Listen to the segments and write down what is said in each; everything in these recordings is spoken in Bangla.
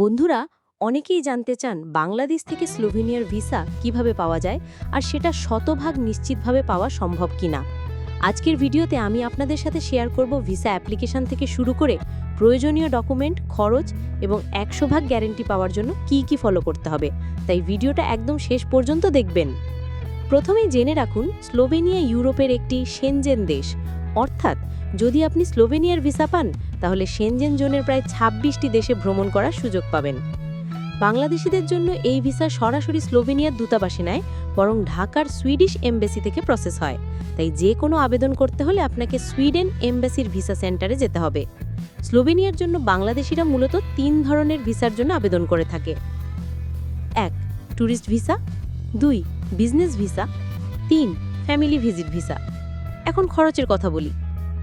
বন্ধুরা, অনেকেই জানতে চান বাংলাদেশ থেকে স্লোভেনিয়ার ভিসা কীভাবে পাওয়া যায় আর সেটা শতভাগ নিশ্চিতভাবে পাওয়া সম্ভব কিনা। আজকের ভিডিওতে আমি আপনাদের সাথে শেয়ার করব ভিসা অ্যাপ্লিকেশন থেকে শুরু করে প্রয়োজনীয় ডকুমেন্ট, খরচ এবং একশো ভাগ গ্যারেন্টি পাওয়ার জন্য কি কি ফলো করতে হবে। তাই ভিডিওটা একদম শেষ পর্যন্ত দেখবেন। প্রথমেই জেনে রাখুন, স্লোভেনিয়া ইউরোপের একটি সেনজেন দেশ। অর্থাৎ যদি আপনি স্লোভেনিয়ার ভিসা পান তাহলে সেনজেন জোনের প্রায় ছাব্বিশটি দেশে ভ্রমণ করার সুযোগ পাবেন। বাংলাদেশিদের জন্য এই ভিসা সরাসরি স্লোভেনিয়ার দূতাবাসে নেয়, বরং ঢাকার সুইডিশ এমবেসি থেকে প্রসেস হয়। তাই যে কোনো আবেদন করতে হলে আপনাকে সুইডেন এমবেসির ভিসা সেন্টারে যেতে হবে। স্লোভেনিয়ার জন্য বাংলাদেশিরা মূলত তিন ধরনের ভিসার জন্য আবেদন করে থাকে। এক, ট্যুরিস্ট ভিসা। দুই, বিজনেস ভিসা। তিন, ফ্যামিলি ভিজিট ভিসা। এখন খরচের কথা বলি।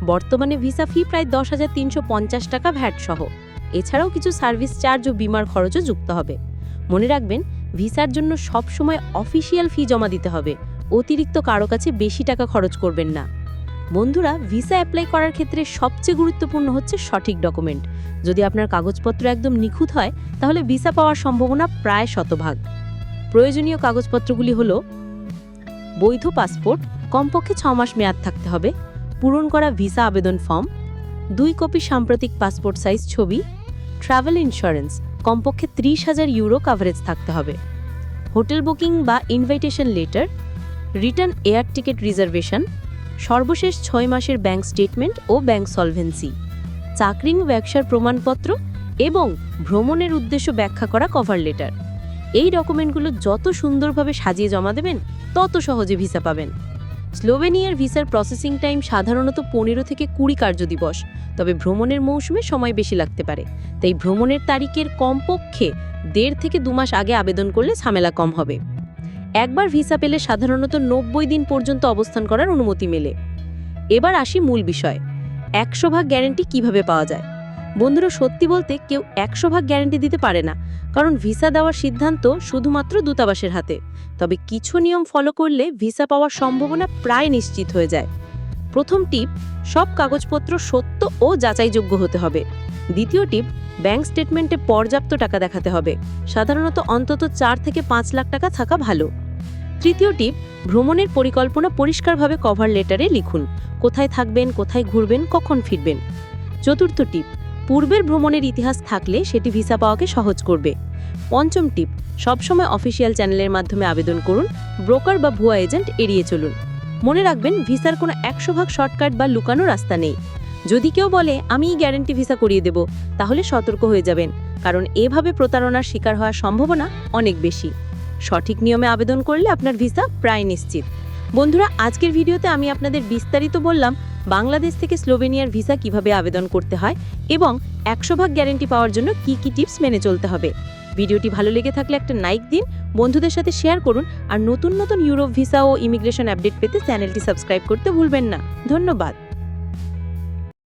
বর্তমানে ভিসা ফি প্রায় দশ হাজার তিনশো পঞ্চাশ টাকা ভ্যাট সহ। এছাড়াও কিছু সার্ভিস চার্জ ও বিমার খরচও যুক্ত হবে। মনে রাখবেন, ভিসার জন্য সবসময় অফিসিয়াল ফি জমা দিতে হবে। অতিরিক্ত কারও কাছে বেশি টাকা খরচ করবেন না। বন্ধুরা, ভিসা অ্যাপ্লাই করার ক্ষেত্রে সবচেয়ে গুরুত্বপূর্ণ হচ্ছে সঠিক ডকুমেন্ট। যদি আপনার কাগজপত্র একদম নিখুঁত হয়, তাহলে ভিসা পাওয়ার সম্ভাবনা প্রায় শতভাগ। প্রয়োজনীয় কাগজপত্রগুলি হল বৈধ পাসপোর্ট, কমপক্ষে ছ মাস মেয়াদ থাকতে হবে পূরণ করা ভিসা আবেদন ফর্ম, দুই কপি সাম্প্রতিক পাসপোর্ট সাইজ ছবি, ট্রাভেল ইন্স্যুরেন্স, কমপক্ষে ত্রিশ হাজার ইউরো কাভারেজ থাকতে হবে। হোটেল বুকিং বা invitation letter return air ticket reservation সর্বশেষ ছয় মাসের ব্যাংক স্টেটমেন্ট ও ব্যাংক সলভেন্সি চাকরিং ব্যবসার প্রমাণপত্র এবং ভ্রমণের উদ্দেশ্য ব্যাখ্যা করা কভার লেটার এই ডকুমেন্টগুলো যত সুন্দরভাবে সাজিয়ে জমা দেবেন, তত সহজে ভিসা পাবেন। স্লোভেনিয়ার ভিসার প্রসেসিং টাইম সাধারণত পনেরো থেকে কুড়ি কার্যদিবস তবে ভ্রমণের মৌসুমে সময় বেশি লাগতে পারে। তাই ভ্রমণের তারিখের কমপক্ষে দেড় থেকে দু মাস আগে আবেদন করলে ঝামেলা কম হবে। একবার ভিসা পেলে সাধারণত নব্বই দিন পর্যন্ত অবস্থান করার অনুমতি মেলে। এবার আসি মূল বিষয়, একশো ভাগ গ্যারেন্টি কীভাবে পাওয়া যায়? বন্ধুরা, সত্যি বলতে কেউ একশো ভাগ গ্যারেন্টি দিতে পারে না, কারণ ভিসা দেওয়ার সিদ্ধান্ত শুধুমাত্র দূতাবাসের হাতে। তবে কিছু নিয়ম ফলো করলে ভিসা পাওয়ার সম্ভাবনা প্রায় নিশ্চিত হয়ে যায়। প্রথম টিপ, সব কাগজপত্র সত্য ও যাচাইযোগ্য হতে হবে। দ্বিতীয় টিপ, ব্যাংক স্টেটমেন্টে পর্যাপ্ত টাকা দেখাতে হবে। সাধারণত অন্তত চার থেকে পাঁচ লাখ টাকা থাকা ভালো। তৃতীয় টিপ, ভ্রমণের পরিকল্পনা পরিষ্কারভাবে কভার লেটারে লিখুন। কোথায় থাকবেন, কোথায় ঘুরবেন, কখন ফিরবেন। চতুর্থ টিপ পূর্বের ভ্রমণের ইতিহাস থাকলে সেটি ভিসা পাওয়াকে সহজ করবে। পঞ্চম টিপ, সবসময় অফিসিয়াল চ্যানেলের মাধ্যমে আবেদন করুন, ব্রোকার বা ভুয়া এজেন্ট এড়িয়ে চলুন। মনে রাখবেন, ভিসার কোনো একশো ভাগ শর্টকাট বা লুকানো রাস্তা নেই। যদি কেউ বলে, আমিই গ্যারেন্টি ভিসা করিয়ে দেব তাহলে সতর্ক হয়ে যাবেন, কারণ এভাবে প্রতারণার শিকার হওয়ার সম্ভাবনা অনেক বেশি। সঠিক নিয়মে আবেদন করলে আপনার ভিসা প্রায় নিশ্চিত। বন্ধুরা, আজকের ভিডিওতে আমি আপনাদের বিস্তারিত বললাম বাংলাদেশ থেকে স্লোভেনিয়ার ভিসা কীভাবে আবেদন করতে হয় এবং একশো ভাগ গ্যারেন্টি পাওয়ার জন্য কি কি টিপস মেনে চলতে হবে। ভিডিওটি ভালো লেগে থাকলে একটা লাইক দিন, বন্ধুদের সাথে শেয়ার করুন আর নতুন নতুন ইউরোপ ভিসা ও ইমিগ্রেশন আপডেট পেতে চ্যানেলটি সাবস্ক্রাইব করতে ভুলবেন না। ধন্যবাদ।